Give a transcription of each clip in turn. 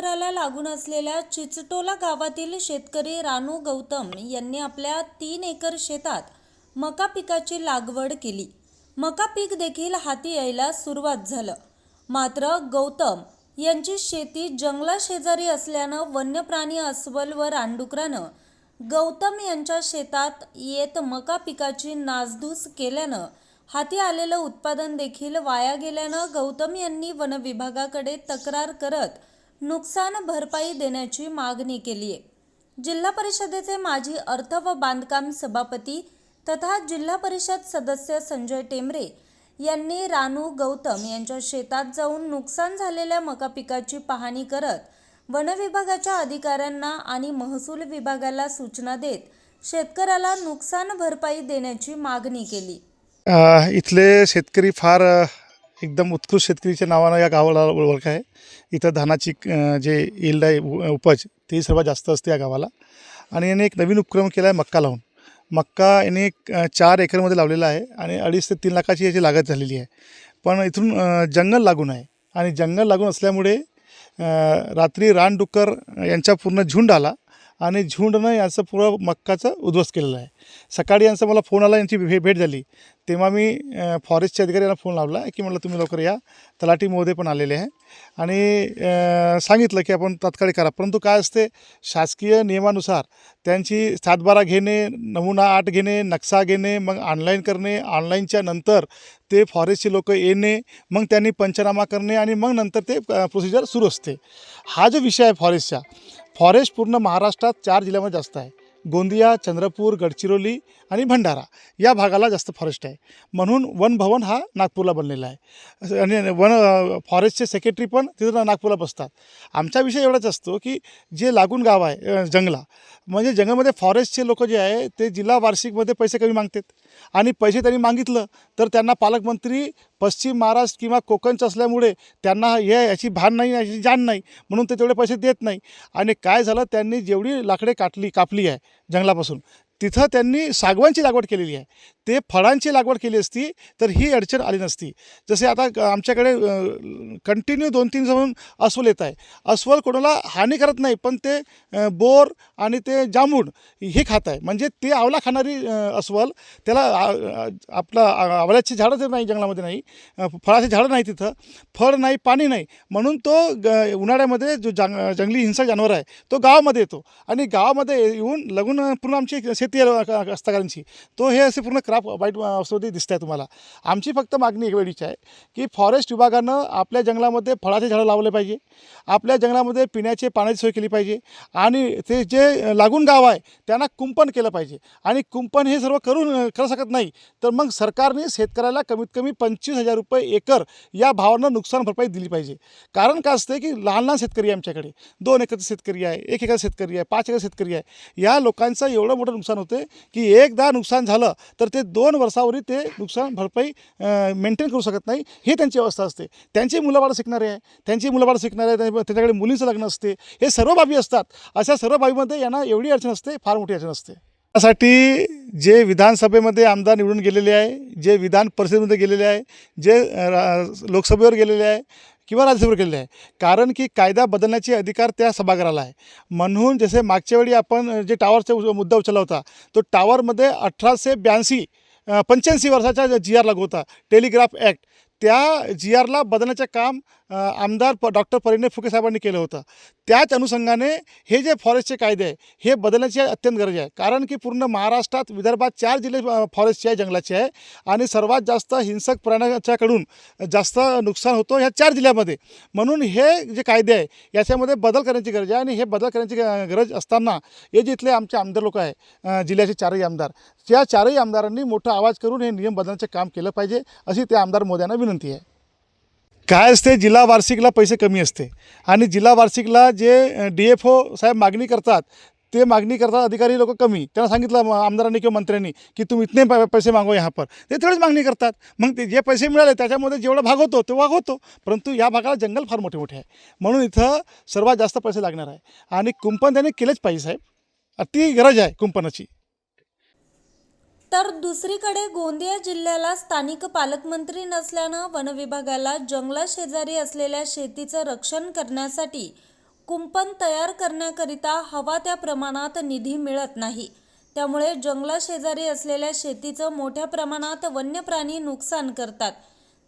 शहराला लागून असलेल्या चिचटोला गावातील शेतकरी रानू गौतम यांनी आपल्या तीन एकर शेतात मका पिकाची लागवड केली. मका पीक देखील हाती यायला सुरुवात झालं. मात्र गौतम यांची शेती जंगला शेजारी असल्यानं वन्य प्राणी अस्वल व रानडुकरानं गौतम यांच्या शेतात येत मका पिकाची नासधूस केल्यानं हाती आलेलं उत्पादन देखील वाया गेल्यानं गौतम यांनी वनविभागाकडे तक्रार करत नुकसान भरपाई देण्याची मागणी केली आहे. जिल्हा परिषदेचे माजी अर्थ व बांधकाम सभापती तथा जिल्हा परिषद सदस्य संजय टेंबरे यांनी रानू गौतम यांच्या शेतात जाऊन नुकसान झालेल्या मका पिकाची पाहणी करत वन विभागाच्या अधिकाऱ्यांना आणि महसूल विभागाला सूचना देत शेतकऱ्याला नुकसान भरपाई देण्याची मागणी केली. इथले शेतकरी फार एकदम उत्कृष्ट शेतकरीच्या नावानं या गावाला ओळख आहे. इथं धानाची जे येल्ड आहे उपज ती सर्वात जास्त असते या गावाला. आणि याने एक नवीन उपक्रम केला आहे मक्का लावून. मक्का याने एक चार एकरमध्ये लावलेला आहे आणि अडीच ते तीन लाखाची याची लागत झालेली आहे. पण इथून जंगल लागून आहे. आणि जंगल लागून असल्यामुळे रात्री रानडुक्कर यांचा पूर्ण झुंड आला. आणि झुंडनं यांचं पुरं मक्काचं उद्ध्वस्त केलेलं आहे. सकाळी यांचा मला फोन आला यांची भे भेट झाली. तेव्हा मी फॉरेस्टच्या फॉरेस्टचे अधिकारी फोन लावला की म्हटलं तुम्ही लवकर या. तलाठी महोदय पण आलेले आहे आणि सांगितलं की आपण तात्काळ करा. परंतु काय असते शासकीय नियमानुसार त्यांची सातबारा घेणे नमुना आठ घेणे नक्षा घेणे मग ऑनलाईन करणे ऑनलाईनच्या नंतर ते फॉरेस्टचे लोक येणे मग त्यांनी पंचनामा करणे आणि मग नंतर ते प्रोसिजर सुरू असते. हा जो विषय आहे फॉरेस्टचा फॉरेस्ट पूर्ण महाराष्ट्रात चार जिल्ह्यामध्ये जास्त आहे. गोंदिया चंद्रपूर गडचिरोली आणि भंडारा या भागाला जास्त फॉरेस्ट आहे. म्हणून वन भवन हा नागपूरला बनलेला आहे. आणि वन फॉरेस्टचे सेक्रेटरी पण तिथं नागपूरला बसतात. आमचा विषय एवढाच असतो की जे लागून गाव आहे जंगला म्हणजे जंगलमध्ये फॉरेस्टचे लोक जे आहे ते जिल्हा वार्षिकमध्ये पैसे कमी मागतात. आणि पैसे त्यांनी मागितलं तर त्यांना पालकमंत्री पश्चिम महाराष्ट्र किंवा कोकणचं असल्यामुळे त्यांना हे याची भान नाही याची जाण नाही म्हणून ते तेवढे पैसे देत नाही. आणि काय झालं त्यांनी जेवढी लाकडे काटली कापली आहे जंगलापासून. तिथं त्यांनी सागवानची लागवड केलेली आहे. ते फळांची लागवड केली असती तर ही अडचण आली नसती. जसे आता आमच्याकडे कंटिन्यू दोन तीन जण अस्वल येत आहे. अस्वल कोणाला हानी करत नाही पण ते बोर आणि ते जांभूळ हे खात आहे. म्हणजे ते आवला खाणारी अस्वल त्याला आपला आपलं आवळ्याची झाडं तर नाही जंगलामध्ये नाही फळाचे फळाची झाडं नाही तिथं फळ नाही पाणी नाही म्हणून तो ग उन्हाळ्यामध्ये जो जंग जंगली हिंसक जानवर आहे तो गावामध्ये येतो. आणि गावामध्ये येऊन लगून पूर्ण आमची शेती आहे तो हे असे पूर्ण क्राप वाईट अवस्थेमध्ये दिसत आहे तुम्हाला. आमची फक्त मागणी एक वेळीची आहे की फॉरेस्ट विभागानं आपल्या जंगलामध्ये फळाचे झाडं लावले पाहिजे आपल्या जंगलामध्ये पिण्याचे पाण्याची सोय केली पाहिजे आणि ते जे लागून गाव आहे त्यांना कुंपण केलं पाहिजे. आणि कुंपण हे सर्व करून करू शकत नाही तर मग सरकारने शेतकऱ्याला कमीत कमी पंचवीस हजार रुपये एकर या भावानं नुकसान भरपाई दिली पाहिजे. कारण काय असतं की लहान लहान शेतकरी आहे आमच्याकडे. दोन एकरचा शेतकरी आहे एक एकर शेतकरी आहे पाच एकर शेतकरी आहे. या लोकांचं एवढं मोठं नुकसान होते की एकदा नुकसान झालं तर ते दोन वर्षावरी ते नुकसान भरपाई मेंटेन करू शकत नाही. हे त्यांची अवस्था असते. त्यांची मुलाबाळ शिकणारे आहे. त्यांची मुलाबाळ शिकणारे आहे त्याच्याकडे मुलींचं लग्न असते. हे सर्व बाबी असतात. अशा सर्व बाबीमध्ये यांना एवढी अडचण असते फार मोठी अडचण असते. त्यासाठी जे विधानसभेमध्ये आमदार निवडून गेलेले आहे जे विधान परिषदेमध्ये गेलेले आहे जे लोकसभेवर गेलेले आहे किंवा राज्यसभेवर गेलेले आहे. कारण की कायदा बदलण्याचे अधिकार त्या सभागृहाला आहे. म्हणून जसे मागच्या वेळी आपण जे टावरचा मुद्दा उचलला होता तो टावरमध्ये अठराशे ब्याऐंशी पंच्याऐंशी वर्षाचा जी आर लागू होता टेलिग्राफ ॲक्ट त्या जी आरला बदलण्याचं काम आमदार प डॉक्टर परिणय फुके साहेबांनी केलं होतं. त्याच अनुषंगाने हे जे फॉरेस्टचे कायदे आहे हे बदलण्याची अत्यंत गरज आहे. कारण की पूर्ण महाराष्ट्रात विदर्भात चार जिल्हे फॉरेस्टचे आहे जंगलाचे आहे. आणि सर्वात जास्त हिंसक प्राण्याच्याकडून जास्त नुकसान होतं ह्या चार जिल्ह्यामध्ये. म्हणून हे जे कायदे आहे याच्यामध्ये बदल करण्याची गरज आहे. आणि हे बदल करण्याची गरज असताना हे जे इथले आमचे आमदार लोक आहे जिल्ह्याचे चारही आमदार त्या चारही आमदारांनी मोठा आवाज करून हे नियम बदलण्याचे काम केलं पाहिजे अशी त्या आमदार मोद्यांना विनंती आहे. काय असते? जिल्हा वार्षिकला पैसे कमी असते. आणि जिल्हा वार्षिकला जे डी एफ ओ साहेब मागणी करतात ते मागणी करतात अधिकारी लोक कमी. त्यांना सांगितलं आमदारांनी किंवा मंत्र्यांनी की तुम्ही इतने पै- पैसे मागो ह्या पर. ते तेवढेच मागणी करतात. मग ते जे पैसे मिळाले त्याच्यामध्ये जेवढा भाग होतो तो भाग होतो. परंतु या भागाला जंगल फार मोठे मोठे आहे. म्हणून इथं सर्वात जास्त पैसे लागणार आहे. आणि कुंपण त्यांनी केलेच पाहिजे साहेब. अति गरज आहे कुंपणाची. तर दुसरीकडे गोंदिया जिल्ह्याला स्थानिक पालकमंत्री नसल्यानं वनविभागाला जंगला शेजारी असलेल्या शेतीचं रक्षण करण्यासाठी कुंपण तयार करण्याकरिता हवा त्या प्रमाणात निधी मिळत नाही. त्यामुळे जंगलाशेजारी असलेल्या शेतीचं मोठ्या प्रमाणात वन्य प्राणी नुकसान करतात.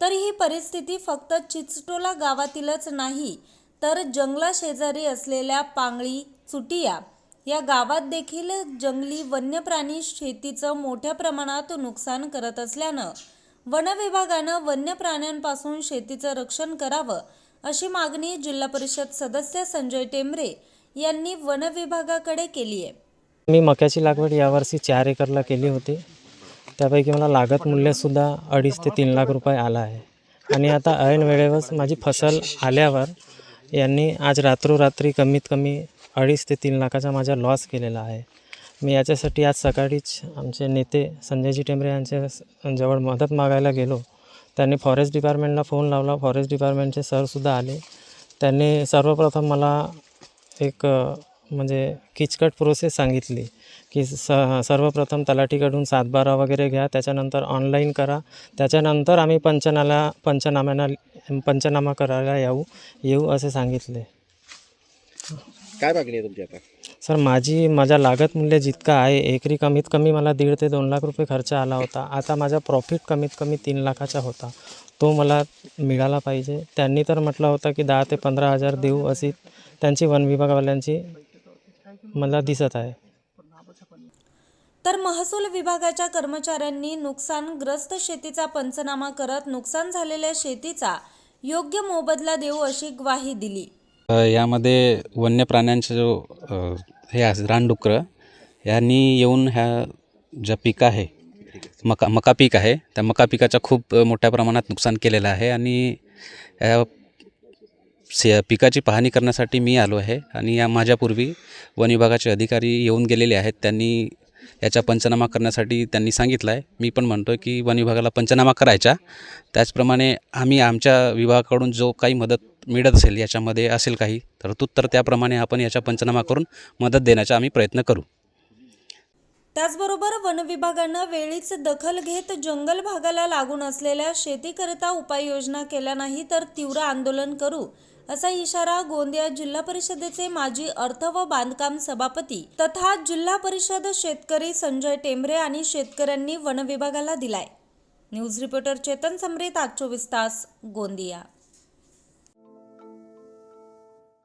तर ही परिस्थिती फक्त चिचटोला गावातीलच नाही तर जंगलाशेजारी असलेल्या पांगळी चुटिया या गावात देखील जंगली वन्य प्राणी शेतीचं मोठ्या प्रमाणात नुकसान करत असल्यानं वन विभागानं वन्य प्राण्यांपासून शेतीचं रक्षण करावं अशी मागणी जिल्हा परिषद सदस्य संजय टेंबरे यांनी वन विभागाकडे केली आहे. मी मक्याची लागवड यावर्षी चार एकरला केली होती. त्यापैकी मला लागत मूल्यसुद्धा अडीच ते तीन लाख रुपये आला आहे. आणि आता ऐन वेळेवर माझी फसल आल्यावर यांनी आज रात्रोरात्री कमीत कमी अडीच ते तीन लाखाचा माझा लॉस केलेला आहे. मी याच्यासाठी आज सकाळीच आमचे नेते संजयजी टेंबरे यांच्या जवळ मदत मागायला गेलो. त्यांनी फॉरेस्ट डिपार्टमेंटला फोन लावला. फॉरेस्ट डिपार्टमेंटचे सरसुद्धा आले. त्यांनी सर्वप्रथम मला एक म्हणजे किचकट प्रोसेस सांगितली की स सर्वप्रथम तलाठीकडून सातबारा वगैरे घ्या त्याच्यानंतर ऑनलाईन करा. त्याच्यानंतर आम्ही पंचनाला पंचनाम्याला पंचनामा करायला येऊ येऊ असे सांगितले. काय मागणी आहे तुमची आता? सर माझी माझा लागत मूल्य जितका आहे एकरी कमीत कमी मला दीड ते दोन लाख रुपये खर्च आला होता. आता माझा प्रॉफिट कमीत कमी तीन लाखाचा होता. तो मला मिळाला पाहिजे. त्यांनी तर म्हटलं होतं की दहा ते पंधरा हजार देऊ अशी त्यांची वन विभागवाल्यांची मला दिसत आहे. तर महसूल विभागाच्या कर्मचाऱ्यांनी नुकसानग्रस्त शेतीचा पंचनामा करत नुकसान झालेल्या शेतीचा योग्य मोबदला देऊ अशी ग्वाही दिली. यामध्ये वन्य प्राण्यांचा जो हे आहे रानडुकरं यांनी येऊन ह्या ज्या पीक आहे मका मका पीक आहे त्या मका पिकाचं खूप मोठ्या प्रमाणात नुकसान केलेलं आहे आणि या से पिकाची पाहणी करण्यासाठी मी आलो आहे आणि या माझ्यापूर्वी वन विभागाचे अधिकारी येऊन गेलेले आहेत त्यांनी याचा पंचनामा करण्यासाठी त्यांनी सांगितलं आहे. मी पण म्हणतो आहे की वन विभागाला पंचनामा करायचा. त्याचप्रमाणे आम्ही आमच्या विभागाकडून जो काही मदत मिळत असेल याच्यामध्ये असेल काही तरतूद तर त्याप्रमाणे आपण याचा पंचनामा करून मदत देण्याचा आम्ही प्रयत्न करू. त्याचबरोबर वन विभागानं वेळीच दखल घेत जंगल भागाला लागून असलेल्या शेतीकरिता उपाययोजना केल्या नाही तर तीव्र आंदोलन करू असा इशारा गोंदिया जिल्हा परिषदेचे माजी अर्थ व बांधकाम सभापती तथा जिल्हा परिषद शेतकरी संजय टेंबरे आणि शेतकऱ्यांनी वन विभागाला दिलाय. न्यूज रिपोर्टर चेतन समरेत आज चोवीस तास गोंदिया.